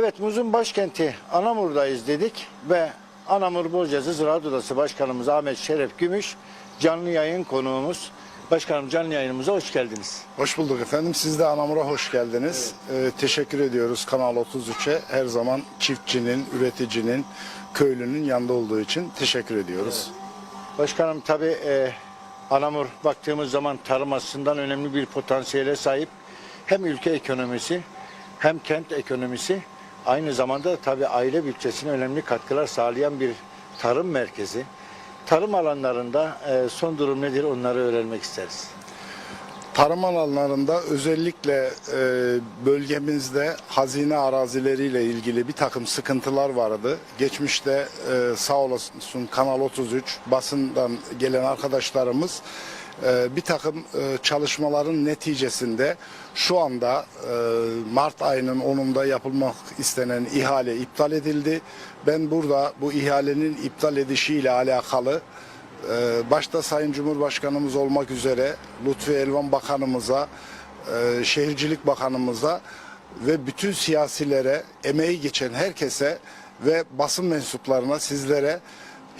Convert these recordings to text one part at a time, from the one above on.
Evet Muz'un başkenti Anamur'dayız dedik ve Anamur Bozcası Ziraat Odası Başkanımız Ahmet Şeref Gümüş canlı yayın konuğumuz. Başkanım canlı yayınımıza hoş geldiniz. Hoş bulduk efendim. Siz de Anamur'a hoş geldiniz. Ee, teşekkür ediyoruz Kanal 33'e. Her zaman çiftçinin, üreticinin, köylünün yanında olduğu için teşekkür ediyoruz. Başkanım tabi Anamur baktığımız zaman tarım açısından önemli bir potansiyele sahip. Hem ülke ekonomisi hem kent ekonomisi aynı zamanda tabi aile bütçesine önemli katkılar sağlayan bir tarım merkezi. Tarım alanlarında e, son durum nedir onları öğrenmek isteriz. Tarım alanlarında özellikle e, bölgemizde hazine arazileriyle ilgili bir takım sıkıntılar vardı. Geçmişte e, sağ olasın Kanal 33 basından gelen arkadaşlarımız bir takım e, çalışmaların neticesinde şu anda e, Mart ayının 10'unda yapılmak istenen ihale iptal edildi. Ben burada bu ihalenin iptal edişiyle alakalı ee, başta Sayın Cumhurbaşkanımız olmak üzere Lütfi Elvan Bakanımıza, e, Şehircilik Bakanımıza ve bütün siyasilere, emeği geçen herkese ve basın mensuplarına, sizlere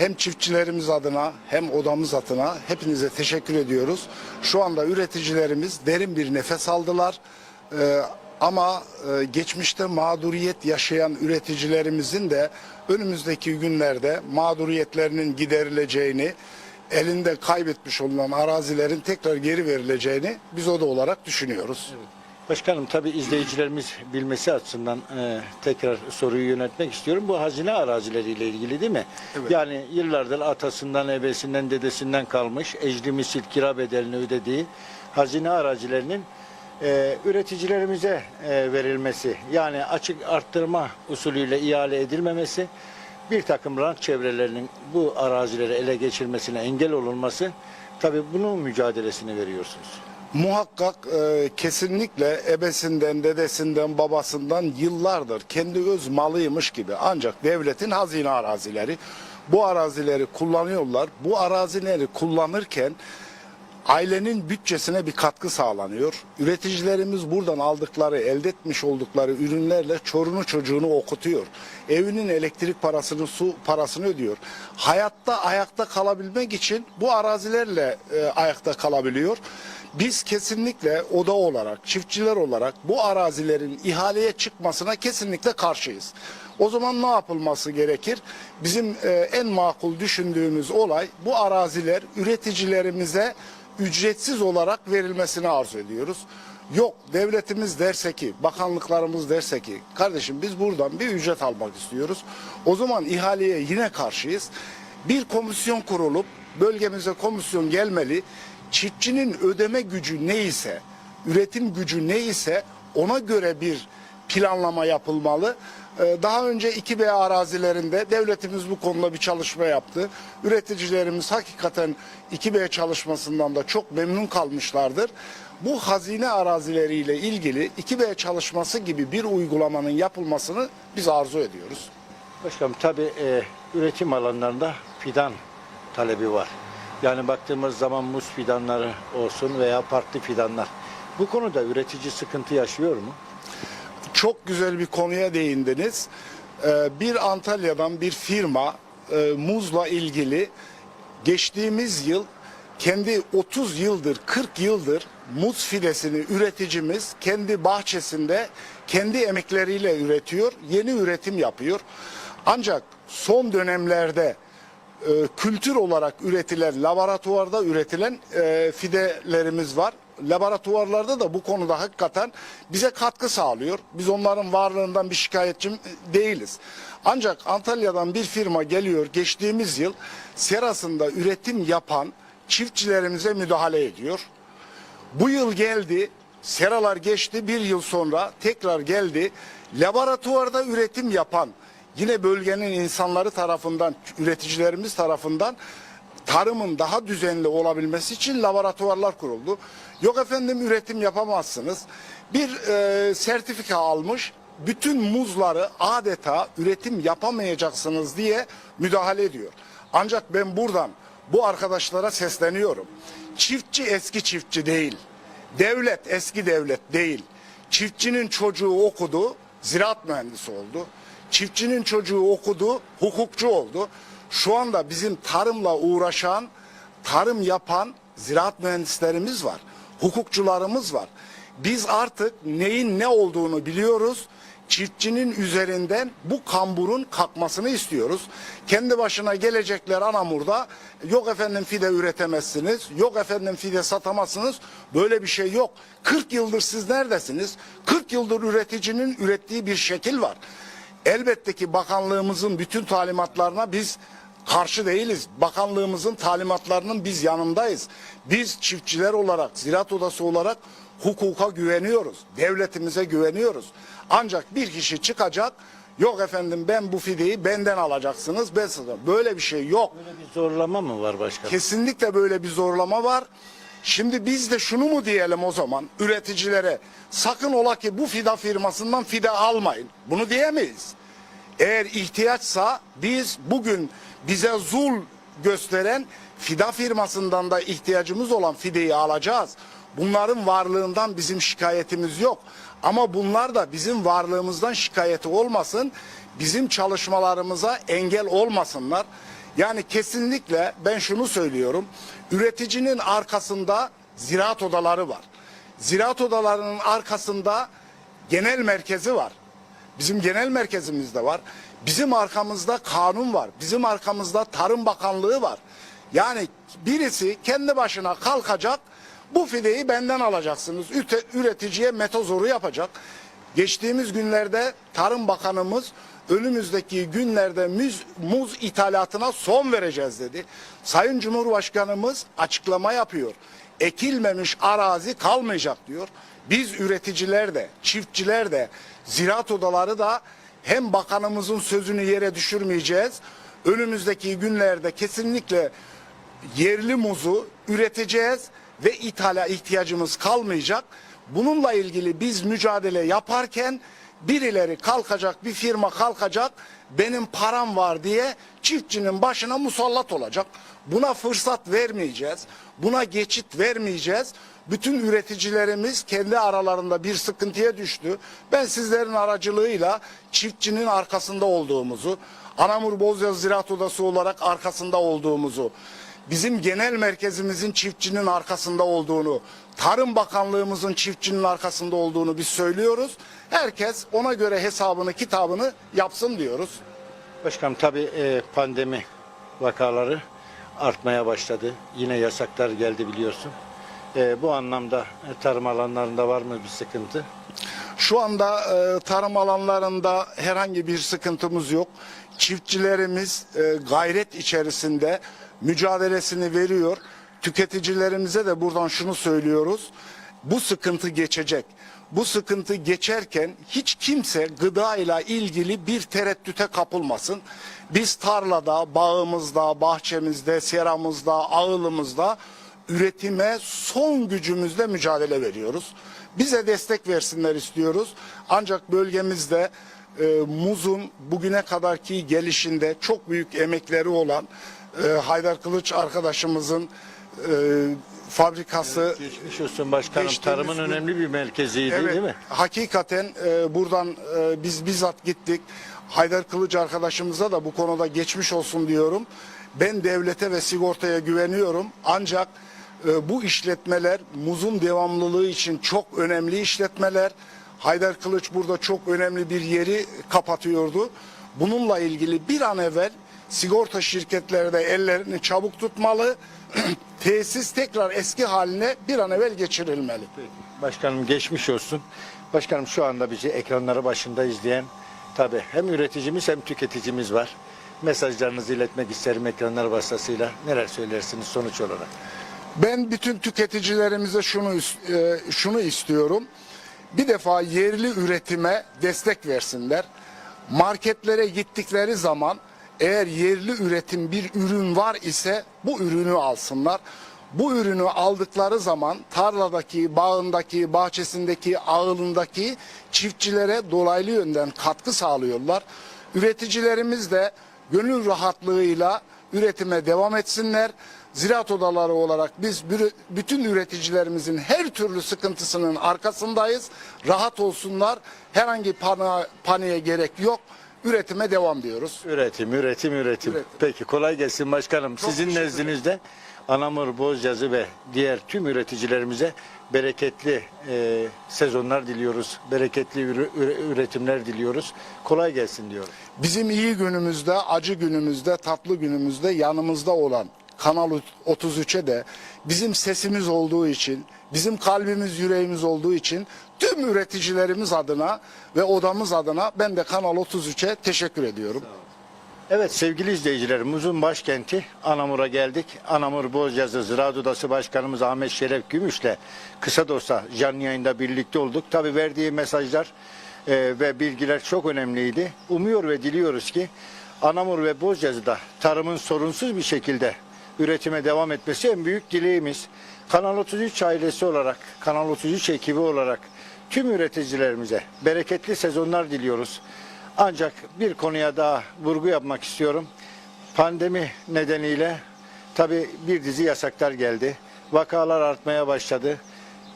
hem çiftçilerimiz adına hem odamız adına hepinize teşekkür ediyoruz. Şu anda üreticilerimiz derin bir nefes aldılar. Ee, ama e, geçmişte mağduriyet yaşayan üreticilerimizin de önümüzdeki günlerde mağduriyetlerinin giderileceğini, elinde kaybetmiş olunan arazilerin tekrar geri verileceğini biz oda olarak düşünüyoruz. Başkanım tabi izleyicilerimiz bilmesi açısından e, tekrar soruyu yönetmek istiyorum. Bu hazine arazileriyle ilgili değil mi? Evet. Yani yıllardır atasından, ebesinden, dedesinden kalmış ecri misil kira bedelini ödediği hazine arazilerinin e, üreticilerimize e, verilmesi yani açık arttırma usulüyle ihale edilmemesi bir takım rant çevrelerinin bu arazileri ele geçirmesine engel olunması tabi bunun mücadelesini veriyorsunuz. Muhakkak e, kesinlikle ebesinden, dedesinden, babasından yıllardır kendi öz malıymış gibi ancak devletin hazine arazileri bu arazileri kullanıyorlar. Bu arazileri kullanırken ailenin bütçesine bir katkı sağlanıyor. Üreticilerimiz buradan aldıkları, elde etmiş oldukları ürünlerle çorunu çocuğunu okutuyor. Evinin elektrik parasını, su parasını ödüyor. Hayatta ayakta kalabilmek için bu arazilerle e, ayakta kalabiliyor. Biz kesinlikle oda olarak, çiftçiler olarak bu arazilerin ihaleye çıkmasına kesinlikle karşıyız. O zaman ne yapılması gerekir? Bizim e, en makul düşündüğümüz olay bu araziler üreticilerimize ücretsiz olarak verilmesini arzu ediyoruz. Yok devletimiz derse ki, bakanlıklarımız derse ki, kardeşim biz buradan bir ücret almak istiyoruz. O zaman ihaleye yine karşıyız. Bir komisyon kurulup bölgemize komisyon gelmeli. Çiftçinin ödeme gücü neyse, üretim gücü neyse ona göre bir planlama yapılmalı. Ee, Daha önce 2B arazilerinde devletimiz bu konuda bir çalışma yaptı. Üreticilerimiz hakikaten 2B çalışmasından da çok memnun kalmışlardır. Bu hazine arazileriyle ilgili 2B çalışması gibi bir uygulamanın yapılmasını biz arzu ediyoruz. Başkanım tabi üretim alanlarında fidan talebi var. Yani baktığımız zaman muz fidanları olsun veya farklı fidanlar. Bu konuda üretici sıkıntı yaşıyor mu? çok güzel bir konuya değindiniz. Ee, Bir Antalya'dan bir firma e, muzla ilgili geçtiğimiz yıl kendi 30 yıldır 40 yıldır muz fidesini üreticimiz kendi bahçesinde kendi emekleriyle üretiyor. Yeni üretim yapıyor. Ancak son dönemlerde e, kültür olarak üretilen, laboratuvarda üretilen e, fidelerimiz var. Laboratuvarlarda da bu konuda hakikaten bize katkı sağlıyor. Biz onların varlığından bir şikayetçi değiliz. Ancak Antalya'dan bir firma geliyor geçtiğimiz yıl serasında üretim yapan çiftçilerimize müdahale ediyor. Bu yıl geldi, seralar geçti bir yıl sonra tekrar geldi. Laboratuvarda üretim yapan yine bölgenin insanları tarafından, üreticilerimiz tarafından tarımın daha düzenli olabilmesi için laboratuvarlar kuruldu. Yok efendim üretim yapamazsınız. Bir e, sertifika almış, bütün muzları adeta üretim yapamayacaksınız diye müdahale ediyor. Ancak ben buradan bu arkadaşlara sesleniyorum. Çiftçi eski çiftçi değil. Devlet eski devlet değil. Çiftçinin çocuğu okudu, ziraat mühendisi oldu. Çiftçinin çocuğu okudu, hukukçu oldu. Şu anda bizim tarımla uğraşan, tarım yapan ziraat mühendislerimiz var. Hukukçularımız var. Biz artık neyin ne olduğunu biliyoruz. Çiftçinin üzerinden bu kamburun kalkmasını istiyoruz. Kendi başına gelecekler Anamur'da yok efendim fide üretemezsiniz, yok efendim fide satamazsınız. Böyle bir şey yok. 40 yıldır siz neredesiniz? 40 yıldır üreticinin ürettiği bir şekil var. Elbette ki bakanlığımızın bütün talimatlarına biz karşı değiliz. Bakanlığımızın talimatlarının biz yanındayız. Biz çiftçiler olarak, ziraat odası olarak hukuka güveniyoruz. Devletimize güveniyoruz. Ancak bir kişi çıkacak, yok efendim ben bu fideyi benden alacaksınız. Ben size. Böyle bir şey yok. Böyle bir zorlama mı var başkanım? Kesinlikle böyle bir zorlama var. Şimdi biz de şunu mu diyelim o zaman üreticilere sakın ola ki bu fida firmasından fide almayın. Bunu diyemeyiz. Eğer ihtiyaçsa biz bugün bize zul gösteren fida firmasından da ihtiyacımız olan fideyi alacağız. Bunların varlığından bizim şikayetimiz yok. Ama bunlar da bizim varlığımızdan şikayeti olmasın. Bizim çalışmalarımıza engel olmasınlar. Yani kesinlikle ben şunu söylüyorum. Üreticinin arkasında ziraat odaları var. Ziraat odalarının arkasında genel merkezi var. Bizim genel merkezimizde var. Bizim arkamızda kanun var. Bizim arkamızda Tarım Bakanlığı var. Yani birisi kendi başına kalkacak bu fideyi benden alacaksınız. Üreticiye metozoru yapacak. Geçtiğimiz günlerde Tarım Bakanımız önümüzdeki günlerde muz, muz ithalatına son vereceğiz dedi. Sayın Cumhurbaşkanımız açıklama yapıyor. Ekilmemiş arazi kalmayacak diyor. Biz üreticiler de, çiftçiler de, ziraat odaları da hem bakanımızın sözünü yere düşürmeyeceğiz. Önümüzdeki günlerde kesinlikle yerli muzu üreteceğiz ve ithala ihtiyacımız kalmayacak. Bununla ilgili biz mücadele yaparken birileri kalkacak, bir firma kalkacak, benim param var diye çiftçinin başına musallat olacak. Buna fırsat vermeyeceğiz. Buna geçit vermeyeceğiz. Bütün üreticilerimiz kendi aralarında bir sıkıntıya düştü. Ben sizlerin aracılığıyla çiftçinin arkasında olduğumuzu, Anamur Bozyaz Ziraat Odası olarak arkasında olduğumuzu, bizim genel merkezimizin çiftçinin arkasında olduğunu, Tarım Bakanlığımızın çiftçinin arkasında olduğunu biz söylüyoruz. Herkes ona göre hesabını, kitabını yapsın diyoruz. Başkanım tabii e, pandemi vakaları artmaya başladı. Yine yasaklar geldi biliyorsun. E, bu anlamda e, tarım alanlarında var mı bir sıkıntı? Şu anda e, tarım alanlarında herhangi bir sıkıntımız yok. Çiftçilerimiz e, gayret içerisinde mücadelesini veriyor. Tüketicilerimize de buradan şunu söylüyoruz. Bu sıkıntı geçecek. Bu sıkıntı geçerken hiç kimse gıda ile ilgili bir tereddüte kapılmasın. Biz tarlada, bağımızda, bahçemizde, seramızda, ağılımızda üretime son gücümüzle mücadele veriyoruz. Bize destek versinler istiyoruz. Ancak bölgemizde e, muzun bugüne kadarki gelişinde çok büyük emekleri olan e, Haydar Kılıç arkadaşımızın e, fabrikası Geçmiş olsun başkanım. Geçtiğimiz Tarımın gün- önemli bir merkeziydi Evet, değil mi? Hakikaten e, buradan e, biz bizzat gittik. Haydar Kılıç arkadaşımıza da bu konuda geçmiş olsun diyorum. Ben devlete ve sigortaya güveniyorum. Ancak e, bu işletmeler muzun devamlılığı için çok önemli işletmeler. Haydar Kılıç burada çok önemli bir yeri kapatıyordu. Bununla ilgili bir an evvel sigorta şirketleri de ellerini çabuk tutmalı. Tesis tekrar eski haline bir an evvel geçirilmeli. Başkanım geçmiş olsun. Başkanım şu anda bizi ekranları başında izleyen tabii hem üreticimiz hem tüketicimiz var. Mesajlarınızı iletmek isterim ekranlar vasıtasıyla. Neler söylersiniz sonuç olarak? Ben bütün tüketicilerimize şunu e, şunu istiyorum. Bir defa yerli üretime destek versinler. Marketlere gittikleri zaman eğer yerli üretim bir ürün var ise bu ürünü alsınlar. Bu ürünü aldıkları zaman tarladaki, bağındaki, bahçesindeki, ağılındaki çiftçilere dolaylı yönden katkı sağlıyorlar. Üreticilerimiz de gönül rahatlığıyla üretime devam etsinler. Ziraat odaları olarak biz bütün üreticilerimizin her türlü sıkıntısının arkasındayız. Rahat olsunlar. Herhangi pana, paniğe gerek yok. Üretime devam diyoruz. Üretim, üretim, üretim. Üretim. Peki kolay gelsin başkanım. Sizin teşekkür nezdinizde Anamur, Bozcazı ve diğer tüm üreticilerimize bereketli e, sezonlar diliyoruz. Bereketli üretimler diliyoruz. Kolay gelsin diyorum. Bizim iyi günümüzde, acı günümüzde, tatlı günümüzde yanımızda olan Kanal 33'e de bizim sesimiz olduğu için, bizim kalbimiz, yüreğimiz olduğu için tüm üreticilerimiz adına ve odamız adına ben de Kanal 33'e teşekkür ediyorum. Evet sevgili izleyicilerimizin başkenti Anamur'a geldik. Anamur Bozcazı Ziraat Odası Başkanımız Ahmet Şeref Gümüş'le kısa da olsa canlı yayında birlikte olduk. Tabi verdiği mesajlar e, ve bilgiler çok önemliydi. Umuyor ve diliyoruz ki Anamur ve Bozcazı'da tarımın sorunsuz bir şekilde üretime devam etmesi en büyük dileğimiz. Kanal 33 ailesi olarak, Kanal 33 ekibi olarak tüm üreticilerimize bereketli sezonlar diliyoruz. Ancak bir konuya daha vurgu yapmak istiyorum. Pandemi nedeniyle tabi bir dizi yasaklar geldi. Vakalar artmaya başladı.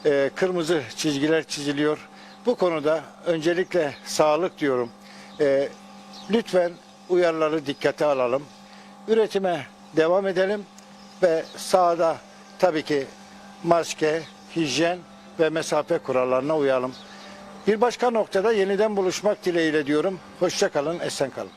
Ee, kırmızı çizgiler çiziliyor. Bu konuda öncelikle sağlık diyorum. Ee, lütfen uyarıları dikkate alalım. Üretime devam edelim ve sahada tabii ki maske, hijyen ve mesafe kurallarına uyalım. Bir başka noktada yeniden buluşmak dileğiyle diyorum. Hoşça kalın, esen kalın.